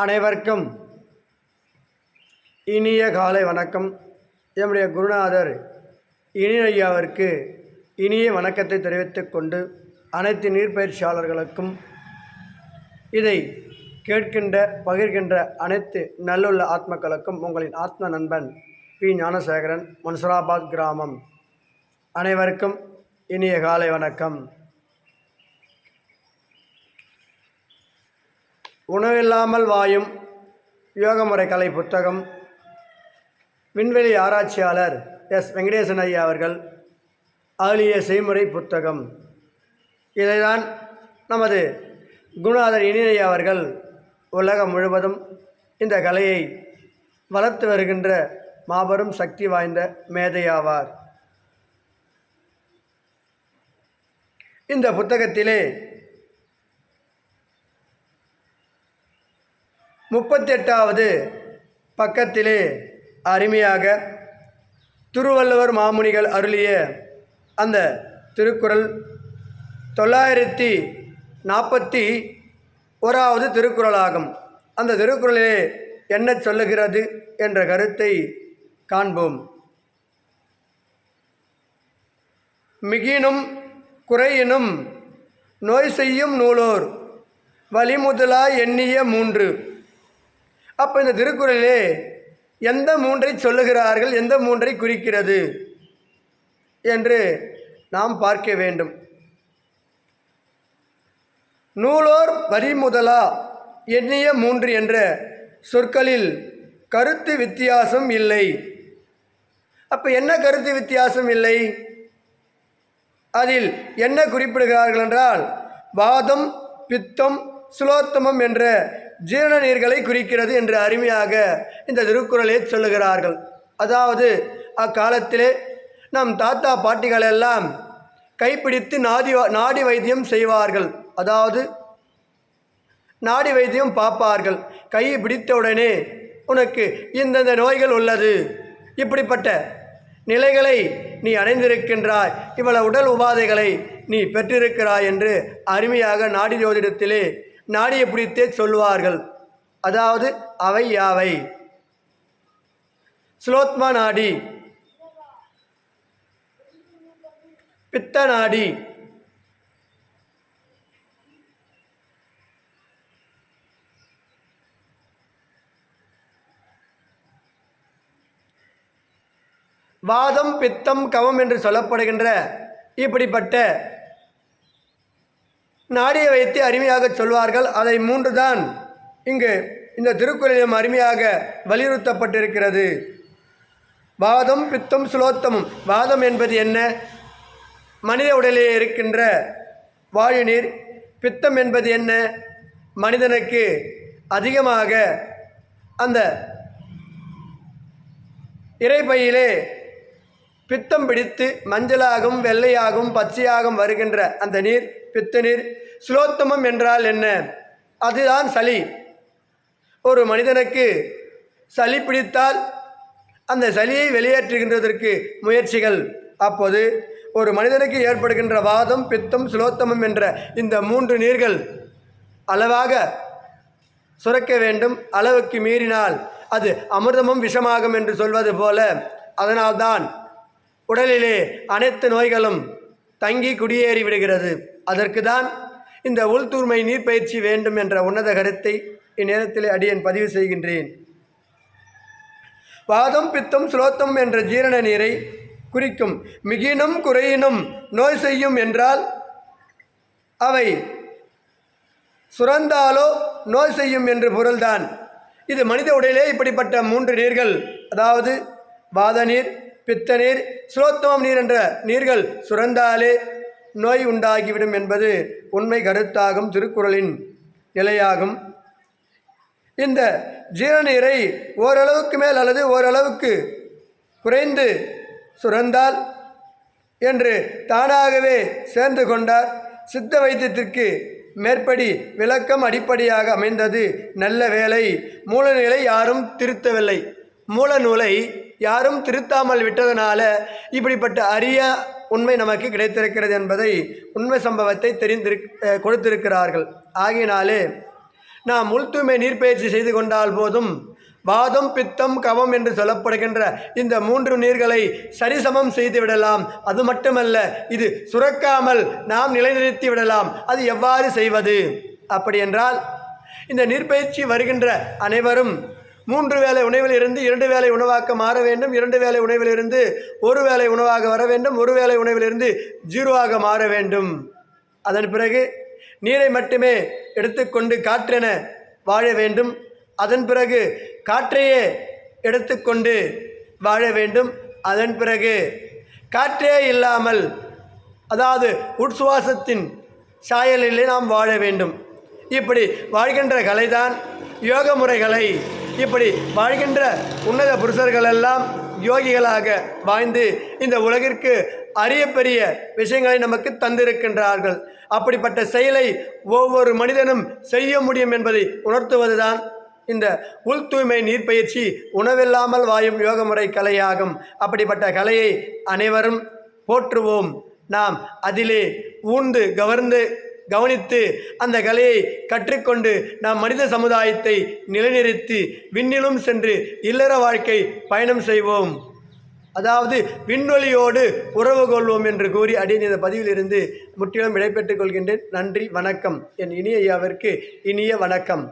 அனைவருக்கும் இனிய காலை வணக்கம். என்னுடைய குருநாதர் இனியையாவிற்கு இனிய வணக்கத்தை தெரிவித்துக் கொண்டு அனைத்து நீர்பயிற்சியாளர்களுக்கும் இதை கேட்கின்ற பகிர்கின்ற அனைத்து நல்லுள்ள ஆத்மக்களுக்கும் உங்களின் ஆத்ம நண்பன் பி. ஞானசேகரன் முன்சராபாத் கிராமம். அனைவருக்கும் இனிய காலை வணக்கம். உணவில்லாமல் வாயும் யோகமுறை கலை புத்தகம். விண்வெளி ஆராய்ச்சியாளர் எஸ். வெங்கடேசன் ஐயா அவர்கள் அருளிய செய்முறை புத்தகம். இதைதான் நமது குணாதர் இனியையா அவர்கள் உலகம் முழுவதும் இந்த கலையை வளர்த்து வருகின்ற மாபெரும் சக்தி வாய்ந்த மேதையாவார். இந்த புத்தகத்திலே முப்பத்தெட்டாவது பக்கத்திலே அருமையாக திருவள்ளுவர் மாமுனிகள் அருளிய அந்த திருக்குறள். தொள்ளாயிரத்தி நாற்பத்தி ஓராவது திருக்குறளாகும். அந்த திருக்குறளிலே என்ன சொல்லுகிறது என்ற கருத்தை காண்போம். மிகினும் குறையினும் நோய் செய்யும் நூலோர் வழிமுதலா எண்ணிய மூன்று. அப்போ இந்த திருக்குறளிலே எந்த மூன்றை சொல்லுகிறார்கள் எந்த மூன்றை குறிக்கிறது என்று நாம் பார்க்க வேண்டும். நூலோர் வரிமுதலா எண்ணிய மூன்று என்ற சொற்களில் கருத்து வித்தியாசம் இல்லை. அப்போ என்ன கருத்து வித்தியாசம் இல்லை? அதில் என்ன குறிப்பிடுகிறார்கள் என்றால் வாதம் பித்தம் சுலோத்தமம் என்ற ஜீரண நீர்களை குறிக்கிறது என்று அருமையாக இந்த திருக்குறளை சொல்லுகிறார்கள். அதாவது அக்காலத்திலே நம் தாத்தா பாட்டிகளெல்லாம் கைப்பிடித்து நாடி நாடி வைத்தியம் செய்வார்கள். அதாவது நாடி வைத்தியம் பார்ப்பார்கள். கையை பிடித்தவுடனே உனக்கு இந்தந்த நோய்கள் உள்ளது. இப்படிப்பட்ட நிலைகளை நீ அடைந்திருக்கின்றாய். இவ்வளவு உடல் உபாதைகளை நீ பெற்றிருக்கிறாய் என்று அருமையாக நாடி ஜோதிடத்திலே நாடியை பிடித்தே சொல்லுவார்கள். அதாவது அவை யாவை? ஸ்லோத்மா நாடி. பித்த நாடி. வாதம் பித்தம் கவம் என்று சொல்லப்படுகின்ற இப்படிப்பட்ட நாடியை வைத்து அருமையாக சொல்வார்கள். அதை மூன்று தான் இங்கு இந்த திருக்குறளிலும் அருமையாக வலியுறுத்தப்பட்டிருக்கிறது. வாதம் பித்தம் சுலோத்தமும். வாதம் என்பது என்ன? மனித உடலிலே இருக்கின்ற வாயு நீர் பித்தம் என்பது என்ன? மனிதனுக்கு அதிகமாக அந்த இறைப்பையிலே பித்தம் பிடித்து மஞ்சளாகவும் வெள்ளையாகவும் பச்சையாகவும் வருகின்ற அந்த நீர் பித்த நீர் சுலோத்தமம் என்றால் என்ன? அதுதான் சளி. ஒரு மனிதனுக்கு சளி பிடித்தால் அந்த சளியை வெளியேற்றுகின்றதற்கு முயற்சிகள். அப்போது ஒரு மனிதனுக்கு ஏற்படுகின்ற வாதம் பித்தம் சுலோத்தமம் என்ற இந்த மூன்று நீர்கள் அளவாக சுரக்க வேண்டும். அளவுக்கு மீறினால் அது அமிர்தமும் விஷமாகும் என்று சொல்வது போல அதனால்தான் உடலிலே அனைத்து நோய்களும் தங்கி குடியேறி விடுகிறது. அதற்கு தான் இந்த உள்தூர்மை நீர்ப்பயிற்சி வேண்டும் என்ற உன்னத கருத்தை இந்நேரத்தில் அடியன் பதிவு செய்கின்றேன். வாதம் பித்தம் சுலோத்தம் என்ற ஜீரண நீரை குறிக்கும் மிகினும் குறையினும் நோய் செய்யும் என்றால் அவை சுரந்தாலோ நோய் செய்யும் என்று பொருள்தான். இது மனித உடலிலே இப்படிப்பட்ட மூன்று நீர்கள் அதாவது வாத நீர் பித்த நீர் சுலோத்தமம் நீர் என்ற நீர்கள் சுரந்தாலே நோய் உண்டாகிவிடும் என்பது உண்மை கருத்தாகும் திருக்குறளின் நிலையாகும். இந்த ஜீரணீரை ஓரளவுக்கு மேல் அல்லது ஓரளவுக்கு குறைந்து சுரந்தால் என்று தானாகவே சேர்ந்து கொண்டார். சித்த வைத்தியத்திற்கு மேற்படி விளக்கம் அடிப்படையாக அமைந்தது நல்ல வேலை மூலநிலை யாரும் திருத்தவில்லை. மூல நூலை யாரும் திருத்தாமல் விட்டதனால இப்படிப்பட்ட அரிய உண்மை நமக்கு கிடைத்திருக்கிறது என்பதை உண்மை சம்பவத்தை தெரிந்திரு கொடுத்திருக்கிறார்கள். ஆகினாலே நாம் உள்தூய்மை நீர்ப்பயிற்சி செய்து கொண்டால் போதும் வாதம் பித்தம் கவம் என்று சொல்லப்படுகின்ற இந்த மூன்று நீர்களை சரிசமம் செய்து விடலாம். அது மட்டுமல்ல இது சுரக்காமல் நாம் நிலைநிறுத்தி விடலாம். அது எவ்வாறு செய்வது? அப்படி என்றால் இந்த நீர்ப்பயிற்சி வருகின்ற அனைவரும் மூன்று வேளை உணவிலிருந்து இரண்டு வேளை உணவாக்க மாற வேண்டும். இரண்டு வேளை உணவிலிருந்து ஒரு வேளை உணவாக வர வேண்டும். ஒரு வேளை உணவிலிருந்து ஜீரோவாக மாற வேண்டும். அதன் பிறகு நீரை மட்டுமே எடுத்துக்கொண்டு காற்றென வாழ வேண்டும். அதன் பிறகு காற்றையே எடுத்துக்கொண்டு வாழ வேண்டும். அதன் பிறகு காற்றே இல்லாமல் அதாவது உட்சுவாசத்தின் சாயலிலே நாம் வாழ வேண்டும். இப்படி வாழ்கின்ற கலைதான் யோக முறைகளை இப்படி வாழ்கின்ற உன்னத புருஷர்கள் எல்லாம் யோகிகளாக வாழ்ந்து இந்த உலகிற்கு அரிய பெரிய விஷயங்களை நமக்கு தந்திருக்கின்றார்கள். அப்படிப்பட்ட செயலை ஒவ்வொரு மனிதனும் செய்ய முடியும் என்பதை உணர்த்துவதுதான் இந்த உள் தூய்மை நீர்ப்பயிற்சி உணவில்லாமல் வாயும் யோக முறை கலையாகும். அப்படிப்பட்ட கலையை அனைவரும் போற்றுவோம். நாம் அதிலே ஊர்ந்து கவர்ந்து கவனித்து அந்த கலையை கற்றுக்கொண்டு நாம் மனித சமுதாயத்தை நிலைநிறுத்தி விண்ணிலும் சென்று இல்லற வாழ்க்கை பயணம் செய்வோம். அதாவது விண்வெளியோடு உறவு கொள்வோம் என்று கூறி அடியின் இந்த பதிவிலிருந்து முற்றிலும் விடைபெற்றுக் கொள்கின்றேன். நன்றி வணக்கம். என் இனிய ஐயாவிற்கு இனிய வணக்கம்.